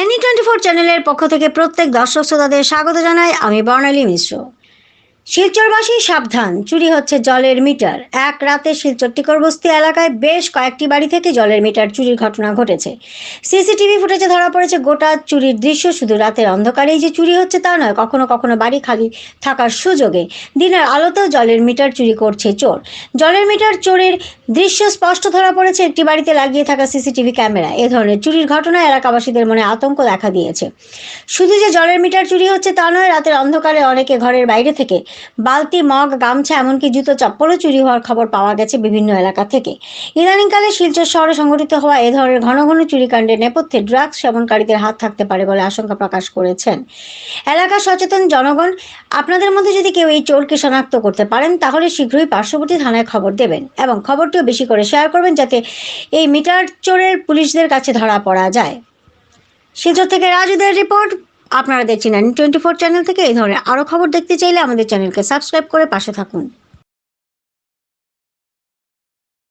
Any twenty four চ্যানেলের পক্ষ থেকে প্রত্যেক দর্শক শ্রোতাদের স্বাগত জানাই। আমি বর্ণালী মিশ্র। শিলচরবাসী সাবধান, চুরি হচ্ছে জলের মিটার। এক রাতে শিলচর টিকর বস্তি এলাকায় বেশ কয়েকটি বাড়ি থেকে জলের মিটার চুরির ঘটনা ঘটেছে। সিসিটিভি ফুটেজে ধরা পড়েছে, গোটা চুরির দৃশ্য শুধু রাতের অন্ধকারেই যে চুরি হচ্ছে তা নয়, কখনো কখনো বাড়ি খালি থাকার সুযোগে। দিনের আলোতেও জলের মিটার চুরি করছে চোর। জলের মিটার চোরের দৃশ্য স্পষ্ট ধরা পড়েছে, একটি বাড়িতে লাগিয়ে থাকা সিসিটিভি ক্যামেরা। এ ধরনের চুরির ঘটনা এলাকাবাসীদের মনে আতঙ্ক দেখা দিয়েছে। শুধু যে জলের মিটার চুরি হচ্ছে তা নয়, রাতের অন্ধকারে অনেকে ঘরের বাইরে থেকে বালতি, মগ, গামছা, এমনকি জুতো চপ্পলও চুরি হওয়ার খবর পাওয়া গেছে বিভিন্ন এলাকা থেকে। ইদানিংকালে শিলচর শহরে সংঘটিত হওয়া এ ধরনের ঘন ঘন চুরিকাণ্ডের নেপথ্যে ড্রাগস সেবনকারীদের হাত থাকতে পারে বলে আশঙ্কা প্রকাশ করেছেন। এলাকার সচেতন জনগণ, আপনাদের মধ্যে যদি কেউ এই চোরকে শনাক্ত করতে পারেন, তাহলে শীঘ্রই পার্শ্ববর্তী থানায় খবর দেবেন এবং খবরটিও বেশি করে শেয়ার করবেন যাতে এই মিটার চোরের পুলিশদের কাছে ধরা পড়া যায়। শিলচর থেকে রাজুদের রিপোর্ট আপনারা দেখছেন টোয়েন্টি ফোর চ্যানেল থেকে এই ধরনের আরও খবর দেখতে চাইলে আমাদের চ্যানেলকে সাবস্ক্রাইব করে পাশে থাকুন।